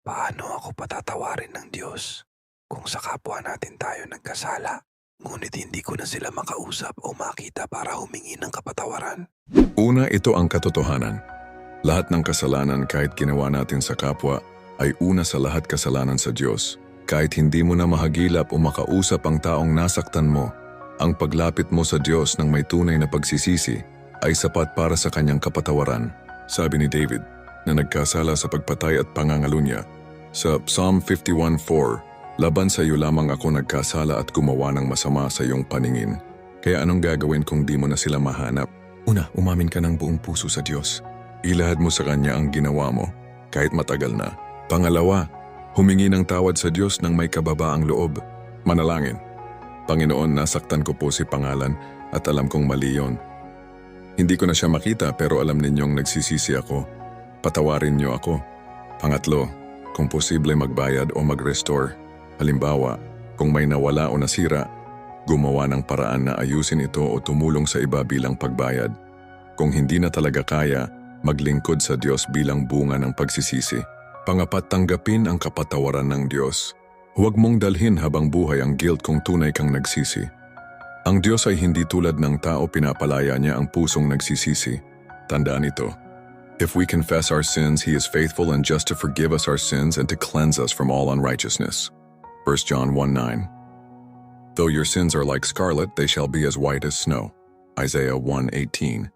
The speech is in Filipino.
Paano ako patatawarin ng Diyos kung sa kapwa natin tayo nagkasala, ngunit hindi ko na sila makausap o makita para humingi ng kapatawaran? Una, ito ang katotohanan. Lahat ng kasalanan kahit ginawa natin sa kapwa ay una sa lahat kasalanan sa Diyos. Kahit hindi mo na mahagilap o makausap ang taong nasaktan mo, ang paglapit mo sa Diyos ng may tunay na pagsisisi ay sapat para sa kanyang kapatawaran. Sabi ni David na nagkasala sa pagpatay at pangangalunya. Sa Psalm 51.4, Laban sa iyo lamang ako nagkasala at gumawa ng masama sa iyong paningin. Kaya anong gagawin kung di mo na sila mahanap? Una, umamin ka ng buong puso sa Diyos. Ilahad mo sa Kanya ang ginawa mo, kahit matagal na. Pangalawa, humingi ng tawad sa Diyos ng may kababaang loob. Manalangin. Panginoon, nasaktan ko po si pangalan at alam kong mali yon. Hindi ko na siya makita pero alam ninyong nagsisisi ako. Patawarin niyo ako. Pangatlo, kung posible magbayad o mag-restore. Halimbawa, kung may nawala o nasira, gumawa ng paraan na ayusin ito o tumulong sa iba bilang pagbayad. Kung hindi na talaga kaya, maglingkod sa Diyos bilang bunga ng pagsisisi. Pangapat, tanggapin ang kapatawaran ng Diyos. Huwag mong dalhin habang buhay ang guilt kung tunay kang nagsisi. Ang Diyos ay hindi tulad ng tao pinapalaya niya ang pusong nagsisisi. Tandaan ito. If we confess our sins, He is faithful and just to forgive us our sins and to cleanse us from all unrighteousness. 1 John 1 9. Though your sins are like scarlet, they shall be as white as snow. Isaiah 1 18.